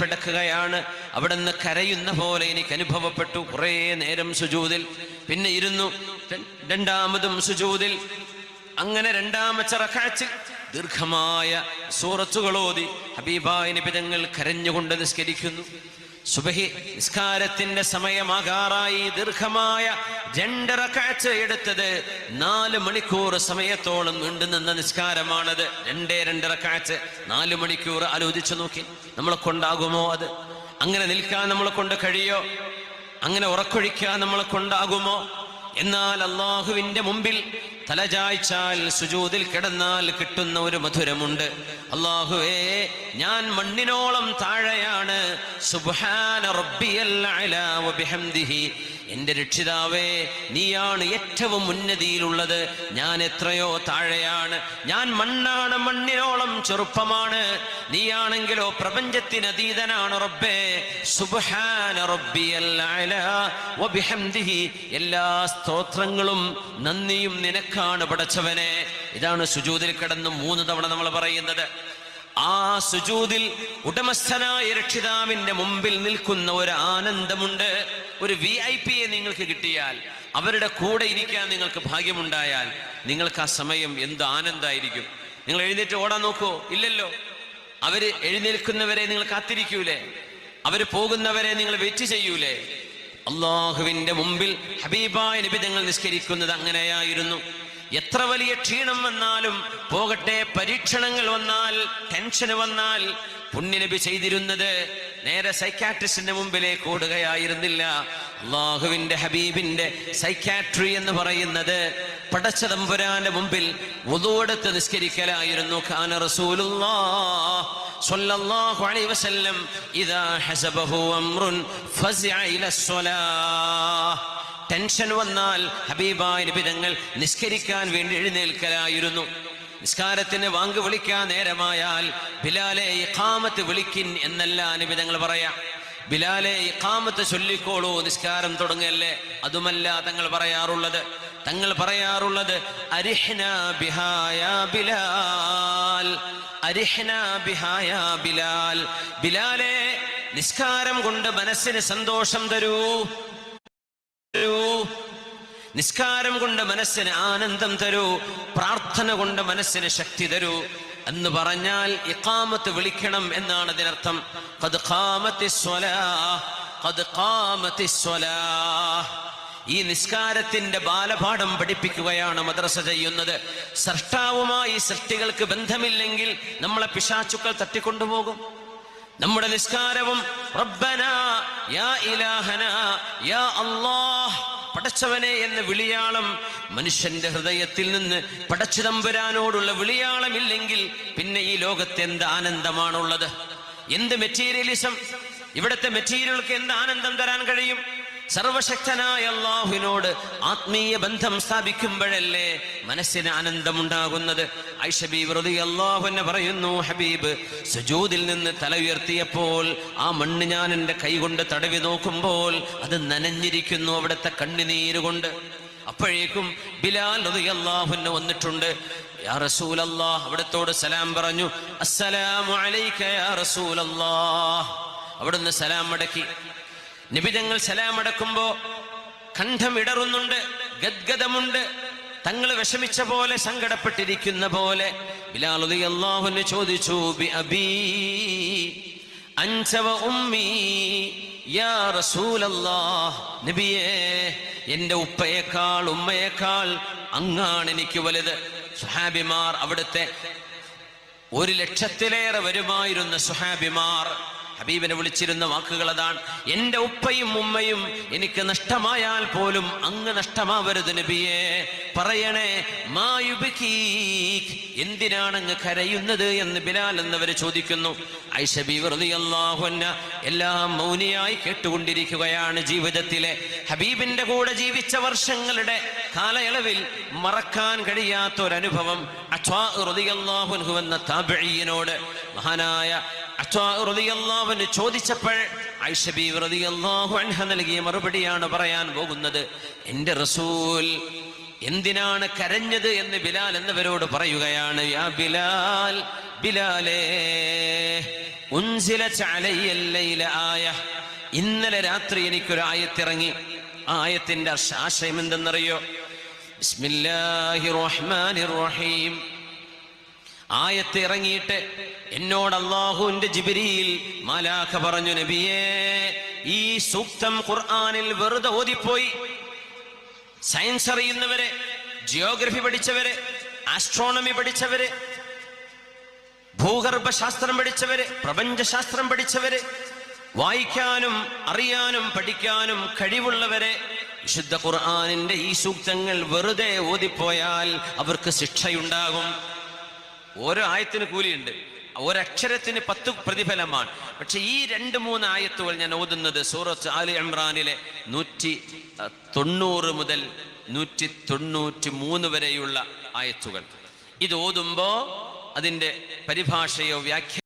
പിടക്കുകയാണ് അവിടെ നിന്ന് കരയുന്ന പോലെ എനിക്ക് അനുഭവപ്പെട്ടു. കുറേ നേരം സുജൂതിൽ. പിന്നെ ഇരുന്നു. രണ്ടാമതും സുജൂതിൽ. അങ്ങനെ രണ്ടാമത്തെ ദീർഘമായ സൂറത്തുകളോതി ഹബീബായ നിബിതങ്ങൾ കരഞ്ഞുകൊണ്ട് നിസ്കരിക്കുന്നു. സുബഹി നിസ്കാരത്തിന്റെ സമയമാകാറായി. ദീർഘമായ കാഴ്ച എടുത്തത് നാല് മണിക്കൂർ സമയത്തോളം നീണ്ടു നിന്ന നിസ്കാരമാണത്. രണ്ടേ രണ്ടര കാഴ്ച നാല് മണിക്കൂർ ആലോചിച്ചു നോക്കി. നമ്മളെ കൊണ്ടാകുമോ അത്? അങ്ങനെ നിൽക്കാൻ നമ്മളെ കൊണ്ട് കഴിയോ? അങ്ങനെ ഉറക്കൊഴിക്കാൻ നമ്മളെ കൊണ്ടാകുമോ? എന്നാൽ അള്ളാഹുവിന്റെ മുമ്പിൽ തലചായ്ച്ചാൽ സുജൂതിൽ കിടന്നാൽ കിട്ടുന്ന ഒരു മധുരമുണ്ട്. അള്ളാഹുവേ ഞാൻ മണ്ണിനോളം താഴെയാണ്. സുബ്ഹാന റബ്ബിയൽ രക്ഷിതാവേ നീയാണ് ഏറ്റവും ഉന്നതിയിലുള്ളത്. ഞാൻ എത്രയോ താഴെയാണ്. ഞാൻ മണ്ണാണ് മണ്ണിനോളം ചെറുപ്പമാണ്. നീയാണെങ്കിലോ പ്രപഞ്ചത്തിന് അതീതനാണ് റബ്ബേ. സുബ്ഹാന റബ്ബിയൽ എല്ലാ സ്തോത്രങ്ങളും നന്ദിയും നിനക്കാണ് പടച്ചവനെ. ഇതാണ് സുജൂതിൽ കിടന്ന് മൂന്ന് തവണ നമ്മൾ പറയുന്നത്. ആ സുജൂതിൽ ഉടമസ്ഥനായ രക്ഷിതാവിന്റെ മുമ്പിൽ നിൽക്കുന്ന ഒരു ആനന്ദമുണ്ട്. ഒരു വി ഐ പിയെ നിങ്ങൾക്ക് കിട്ടിയാൽ അവരുടെ കൂടെ ഇരിക്കാൻ നിങ്ങൾക്ക് ഭാഗ്യമുണ്ടായാൽ നിങ്ങൾക്ക് ആ സമയം എന്ത് ആനന്ദമായിരിക്കും നിങ്ങൾ എഴുന്നേറ്റ് ഓടാൻ നോക്കോ. ഇല്ലല്ലോ. അവർ എഴുന്നേൽക്കുന്നവരെ നിങ്ങൾ കാത്തിരിക്കൂലേ. അവർ പോകുന്നവരെ നിങ്ങൾ വെയിറ്റ് ചെയ്യൂലേ. അള്ളാഹുവിന്റെ മുമ്പിൽ ഹബീബായ നബി നിസ്കരിക്കുന്നത് അങ്ങനെയായിരുന്നു. എത്ര വലിയ ക്ഷീണം വന്നാലും പോകട്ടെ പരീക്ഷണങ്ങൾ വന്നാൽ ടെൻഷന് വന്നാൽ പുണ്യനബി ചെയ്തിരുന്നത് നേരെ സൈക്കാട്രിസ്റ്റിന്റെ മുമ്പിലേക്ക് ഓടുകയായിരുന്നില്ല. അള്ളാഹുവിന്റെ ഹബീബിന്റെ സൈക്കാട്രി എന്ന് പറയുന്നത് പടച്ച തമ്പുരാന്റെ മുമ്പിൽ വുളുവെടുത്ത് നിസ്കരിക്കലായിരുന്നു. ഖാന സ്വല്ലല്ലാഹു അലൈഹി വസല്ലം ഇദാ ഹസബഹു അംറുൻ ടെൻഷൻ വന്നാൽ ഹബീബായ നിബിതങ്ങൾ നിസ്കരിക്കാൻ വേണ്ടി എഴുന്നേൽക്കലായിരുന്നു. നിസ്കാരത്തിന് വാങ്ക് വിളിക്കാൻ നേരമായാൽ ബിലാലെ ഇഖാമത്ത് വിളിക്കിൻ എന്നല്ല നിബിതങ്ങൾ പറയാം. ബിലാലെ ഇഖാമത്ത് ചൊല്ലിക്കോളൂ നിസ്കാരം തുടങ്ങിയല്ലേ അതുമല്ല തങ്ങൾ പറയാറുള്ളത്. തങ്ങൾ പറയാറുള്ളത് അരിഹ്ന ബിഹായ ബിലാൽ അരിഹ്ന ബിഹായ ബിലാൽ. ബിലാലെ നിസ്കാരം കൊണ്ട് മനസ്സിന് സന്തോഷം തരൂ തരൂ. നിസ്കാരം കൊണ്ട് മനസ്സിന് ആനന്ദം തരൂ പ്രാർത്ഥന കൊണ്ട് മനസ്സിന് ശക്തി തരൂ. എന്ന് പറഞ്ഞാൽ ഇക്കാമത്ത് വിളിക്കണം എന്നാണ് അതിനർത്ഥം. ഈ നിസ്കാരത്തിന്റെ ബാലപാഠം പഠിപ്പിക്കുകയാണ് മദ്രസ ചെയ്യുന്നത്. സൃഷ്ടാവുമായി സൃഷ്ടികൾക്ക് ബന്ധമില്ലെങ്കിൽ നമ്മളെ പിശാചുക്കൾ തട്ടിക്കൊണ്ടുപോകും. നമ്മുടെ നിസ്കാരവും റബ്ബന യാ ഇലാഹന യാ അല്ലാഹ് പടച്ചവനെ എന്ന വിളിയാളം മനുഷ്യന്റെ ഹൃദയത്തിൽ നിന്ന് പടച്ചുതമ്പുരാനോടുള്ള വിളിയാളമില്ലെങ്കിൽ പിന്നെ ഈ ലോകത്ത് എന്ത് ആനന്ദമാണുള്ളത്? എന്ത് മെറ്റീരിയലിസം ഇവിടുത്തെ മെറ്റീരിയലുകൾക്ക് എന്ത് ആനന്ദം തരാൻ കഴിയും? സർവശക്തനായ അള്ളാഹുവിനോട് ആത്മീയ ബന്ധം സ്ഥാപിക്കുമ്പോഴല്ലേ മനസ്സിന് ആനന്ദമുണ്ടാകുന്നത്? ഐഷബീബ് എന്നെ പറയുന്നു ഹബീബ് സുജൂതിൽ നിന്ന് തല ഉയർത്തിയപ്പോൾ ആ മണ്ണ് ഞാൻ എന്റെ കൈകൊണ്ട് തടവി നോക്കുമ്പോൾ അത് നനഞ്ഞിരിക്കുന്നു അവിടുത്തെ കണ്ണുനീരുകൊണ്ട് അപ്പോഴേക്കും ബിലാൽ അള്ളാഹുവിനെ വന്നിട്ടുണ്ട്. യാ റസൂലല്ലാഹ് അവിടത്തോട് സലാം പറഞ്ഞു അസ്സലാമു അലൈക യാ റസൂലല്ലാഹ്. അവിടുന്ന് സലാം മടക്കി നിബിതങ്ങൾ സലാമടക്കുമ്പോ കണ്ഠം ഇടറുന്നുണ്ട് ഗദ്ഗതമുണ്ട് തങ്ങൾ വിഷമിച്ച പോലെ സങ്കടപ്പെട്ടിരിക്കുന്ന പോലെ. അള്ളാഹുന് ചോദിച്ചു ബി അബീ അഞ്ചവ ഉമ്മി യാ റസൂലല്ലാഹ് നബിയേ എന്റെ ഉപ്പയേക്കാൾ ഉമ്മയേക്കാൾ അങ്ങാണ് എനിക്ക് വലുത്. സുഹാബിമാർ അവിടുത്തെ ഒരു ലക്ഷത്തിലേറെ വരുമായിരുന്ന സുഹാബിമാർ ഹബീബിനെ വിളിച്ചിരുന്ന വാക്കുകൾ അതാണ്. എന്റെ ഉപ്പയും ഉമ്മയും എനിക്ക് നഷ്ടമായാൽ പോലും അങ്ങ് നഷ്ടമാവരുത് നബിയെ. പറയണേ എന്തിനാണ് അങ്ങ് കരയുന്നത്? എന്ന് ബിലാൽ എന്നവര് ചോദിക്കുന്നു. ഐഷബി അള്ളാഹുന്ന എല്ലാം മൗനിയായി കേട്ടുകൊണ്ടിരിക്കുകയാണ് ജീവിതത്തിലെ. ഹബീബിന്റെ കൂടെ ജീവിച്ച വർഷങ്ങളുടെ കാലയളവിൽ മറക്കാൻ കഴിയാത്ത ഒരു അനുഭവം അള്ളാഹുൻഹു എന്ന താബിഴിയനോട് മഹാനായ ചോദിച്ചപ്പോൾ നൽകിയ മറുപടിയാണ് പറയാൻ പോകുന്നത്. എന്റെ റസൂൽ എന്തിനാണ് കരഞ്ഞത് എന്ന് ബിലാൽ എന്നവരോട് പറയുകയാണ് യാ ബിലാൽ ബിലാലേ ആയ ഇന്നലെ രാത്രി എനിക്കൊരു ആയത്തിറങ്ങി. ആ ആയത്തിന്റെ ആശയം എന്തെന്നറിയോ? ബിസ്മില്ലാഹി റഹ്മാനിർ റഹീം. ആയത്ത് ഇറങ്ങിയിട്ട് എന്നോട് അള്ളാഹുവിന്റെ ജിബിരിയിൽ മാലാഖ പറഞ്ഞു നബിയേ ഈ സൂക്തം ഖുർആാനിൽ വെറുതെ ഓതിപ്പോയി. സയൻസ് അറിയുന്നവരെ ജിയോഗ്രഫി പഠിച്ചവരെ ആസ്ട്രോണമി പഠിച്ചവര് ഭൂഗർഭശാസ്ത്രം പഠിച്ചവര് പ്രപഞ്ചശാസ്ത്രം പഠിച്ചവര് വായിക്കാനും അറിയാനും പഠിക്കാനും കഴിവുള്ളവരെ വിശുദ്ധ ഖുർആാനിന്റെ ഈ സൂക്തങ്ങൾ വെറുതെ ഓതിപ്പോയാൽ അവർക്ക് ശിക്ഷയുണ്ടാകും. ഓരോ ആയത്തിന് കൂലിയുണ്ട്. ഒരക്ഷരത്തിന് പത്ത് പ്രതിഫലമാണ്. പക്ഷെ ഈ രണ്ട് മൂന്ന് ആയത്തുകൾ ഞാൻ ഓതുന്നത് സൂറത്ത് ആലി ഇമ്രാനിലെ നൂറ്റി തൊണ്ണൂറ് മുതൽ നൂറ്റി തൊണ്ണൂറ്റി മൂന്ന് വരെയുള്ള ആയത്തുകൾ. ഇത് ഓതുമ്പോ അതിന്റെ പരിഭാഷയോ വ്യാഖ്യ